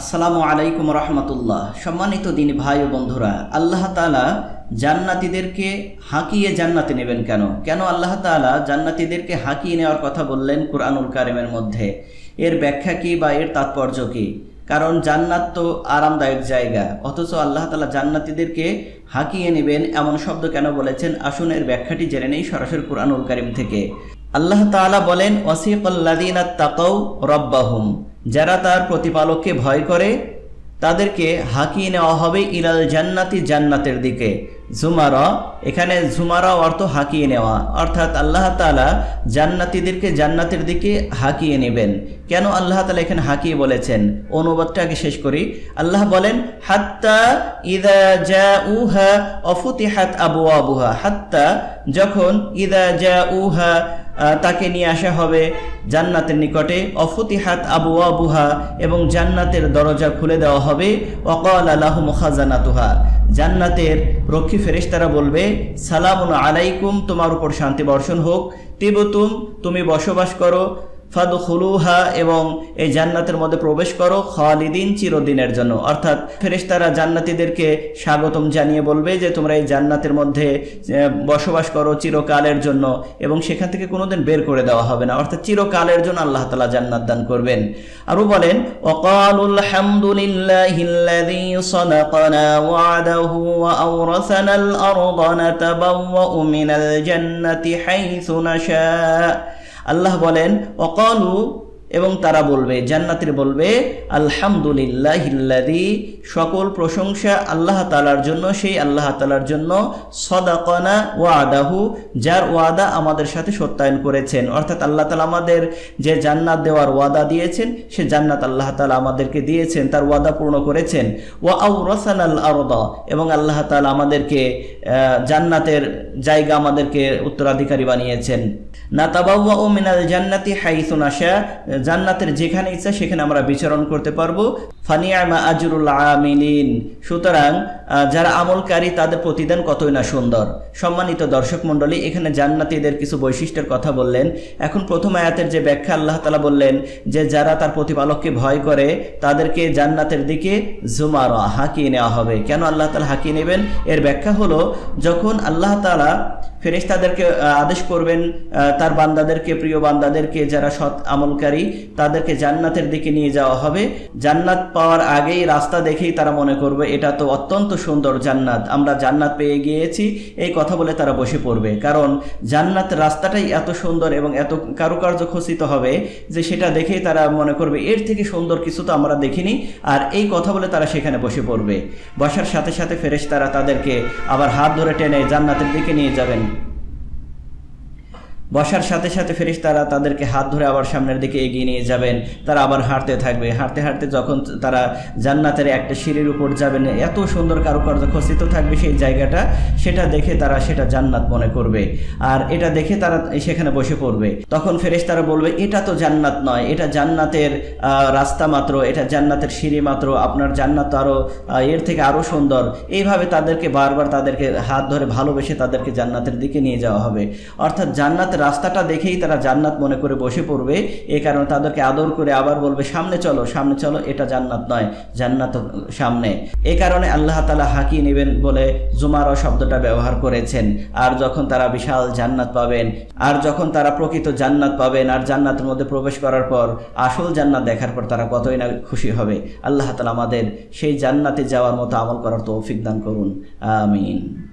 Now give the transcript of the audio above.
আসসালামু আলাইকুম রহমতুল্লাহ। সম্মানিত দিন ভাই ও বন্ধুরা, আল্লাহ তালা জান্নাতিদেরকে হাঁকিয়ে জান্নাতে নেবেন কেন? কেন আল্লাহ তালা জান্নাতিদেরকে হাঁকিয়ে নেওয়ার কথা বললেন কুরআনুল কারিমের মধ্যে? এর ব্যাখ্যা কি বা এর তাৎপর্য কি? কারণ জান্নাত তো আরামদায়ক জায়গা, অথচ আল্লাহ তালা জান্নাতিদেরকে হাঁকিয়ে নেবেন এমন শব্দ কেন বলেছেন? আসুন এর ব্যাখ্যাটি জেনে নেই সরাসরি কুরআনুল কারিম থেকে। আল্লাহ তাআলা বলেন, ওয়াসিকাল্লাযীনা তাকাউ রব্বাহুম। যারা তার প্রতিপালককে ভয় করে তাদেরকে হাঁকিয়ে নেওয়া হবে ইলাল জান্নাতি জান্নাতের দিকে। জুমারা এখানে জুমারা অর্থ হাঁকিয়ে নেওয়া। অর্থাৎ আল্লাহ তাআলা জান্নাতিদেরকে জান্নাতের দিকে হাঁকিয়ে নেবেন। কেন আল্লাহ তালা এখানে হাঁকিয়ে বলেছেন? অনুবাদটা আগে শেষ করি। আল্লাহ বলেন হাত্তা ইদা জা উহা অফুতি হাত আবু আবুহা হাত্তা যখন ইদা জাউহা আহ, তাকে নিয়ে আসা হবে জান্নাতের নিকটে। অফতিহাত আবু আবুহা এবং জান্নাতের দরজা খুলে দেওয়া হবে। অকল আলাহ মুখাজানাতুহা জান্নাতের রক্ষী ফেরেশতারা বলবে, সালামুন আলাইকুম, তোমার উপর শান্তি বর্ষণ হোক। তিবতুম, তুমি বসবাস করো। ফাদুখুলুহা এবং এই জান্নাতের মধ্যে প্রবেশ করো খালিদিন চিরদিনের জন্য। অর্থাৎ ফেরেশতারা জান্নাতীদেরকে স্বাগতম জানিয়ে বলবে যে তোমরা এই জান্নাতের মধ্যে বসবাস করো চিরকালের জন্য এবং সেখান থেকে কোনোদিন বের করে দেওয়া হবে না। অর্থাৎ চিরকালের জন্য আল্লাহ তালা জান্নাত দান করবেন। আরও বলেন, ওকালুল হামদুলিল্লাহিল্লাযী আল্লাহ বলেন অকালু এবং তারা বলবে, জান্নাতের বলবে আলহামদুলিল্লাহিল্লাদি সকল প্রশংসা আল্লাহ তালার জন্য, সেই আল্লাহ তালার জন্য সদাকনা ওয়াদাহু, যার ওয়াদা আমাদের সাথে সত্যায়ন করেছেন। অর্থাৎ আল্লাহ তালা আমাদের যে জান্নাত দেওয়ার ওয়াদা দিয়েছেন, সে জান্নাত আল্লাহ তালা আমাদেরকে দিয়েছেন, তার ওয়াদা পূর্ণ করেছেন। ওয়া আউ রসান আল আরদা, এবং আল্লাহ তালা আমাদেরকে জান্নাতের জায়গা আমাদেরকে উত্তরাধিকারী বানিয়েছেন। না তাবাউয়া ও মিনাল জান্নাতি হাইসুন আশা জান্নাতের যেখানে ইচ্ছা সেখানে আমরা বিচরণ করতে পারব। ফানিয়ামা আজরুল আমিলিন। সুতরাং যারা আমলকারী তাদের প্রতিদান কতই না সুন্দর। সম্মানিত দর্শক মণ্ডলী, এখানে জান্নাতীদের কিছু বৈশিষ্ট্যের কথা বললেন। এখন প্রথম আয়াতের যে ব্যাখ্যা আল্লাহ তালা বললেন যে, যারা তার প্রতিপালককে ভয় করে, তাদেরকে জান্নাতের দিকে জুমারা, হাঁকিয়ে নেওয়া হবে। কেন আল্লাহ তালা হাঁকিয়ে নেবেন? এর ব্যাখ্যা হলো, যখন আল্লাহ তালা ফেরেশতাদেরকে আদেশ করবেন তার বান্দাদেরকে, প্রিয় বান্দাদেরকে, যারা সৎ আমলকারী তাদেরকে জান্নাতের দিকে নিয়ে যাওয়া হবে। জান্নাত পাওয়ার আগেই রাস্তা দেখেই তারা মনে করবে, এটা তো অত্যন্ত সুন্দর জান্নাত। আমরা জান্নাত পেয়ে গিয়েছি। এই কথা বলে তারা বসে পড়বে। কারণ জান্নাত রাস্তাটাই এত সুন্দর এবং এত কারুকার্য খচিত হবে যে সেটা দেখেই তারা মনে করবে, এর থেকে সুন্দর কিছু তো আমরা দেখিনি। আর এই কথা বলে তারা সেখানে বসে পড়বে। বসার সাথে সাথে ফেরেশ তারা তাদেরকে আবার হাত ধরে টেনে জান্নাতের দিকে নিয়ে যাবেন। বসার সাথে সাথে ফেরিস তারা তাদেরকে হাত ধরে আবার সামনের দিকে এগিয়ে নিয়ে যাবেন। তারা আবার হাঁটতে থাকবে। হাঁটতে হাঁটতে যখন তারা জান্নাতের একটা সিঁড়ির উপর যাবেন, এত সুন্দর কারুকার্য খচিত থাকবে সেই জায়গাটা, সেটা দেখে তারা সেটা জান্নাত মনে করবে। আর এটা দেখে তারা সেখানে বসে পড়বে। তখন ফেরেস তারা বলবে, এটা তো জান্নাত নয়। এটা জান্নাতের রাস্তা মাত্র। এটা জান্নাতের সিঁড়ি মাত্র। আপনার জান্নাত আরও এর থেকে আরও সুন্দর। এইভাবে তাদেরকে বারবার তাদেরকে হাত ধরে ভালোবেসে তাদেরকে জান্নাতের দিকে নিয়ে যাওয়া হবে। অর্থাৎ জান্নাতের রাস্তাটা দেখেই তারা জান্নাত মনে করে বসে পড়বে। এই কারণে তাদেরকে আদর করে আবার বলবে, সামনে চলো সামনে চলো, এটা জান্নাত নয়, জান্নাত সামনে। এই কারণে আল্লাহ তালা হাঁকিয়ে নেবেন বলে জুমারও শব্দটা ব্যবহার করেছেন। আর যখন তারা বিশাল জান্নাত পাবেন, আর যখন তারা প্রকৃত জান্নাত পাবেন, আর জান্নাতের মধ্যে প্রবেশ করার পর, আসল জান্নাত দেখার পর তারা কতই না খুশি হবে। আল্লাহ তালা আমাদের সেই জান্নাতে যাওয়ার মতো আমল করার তৌফিক দান করুন। আমিন।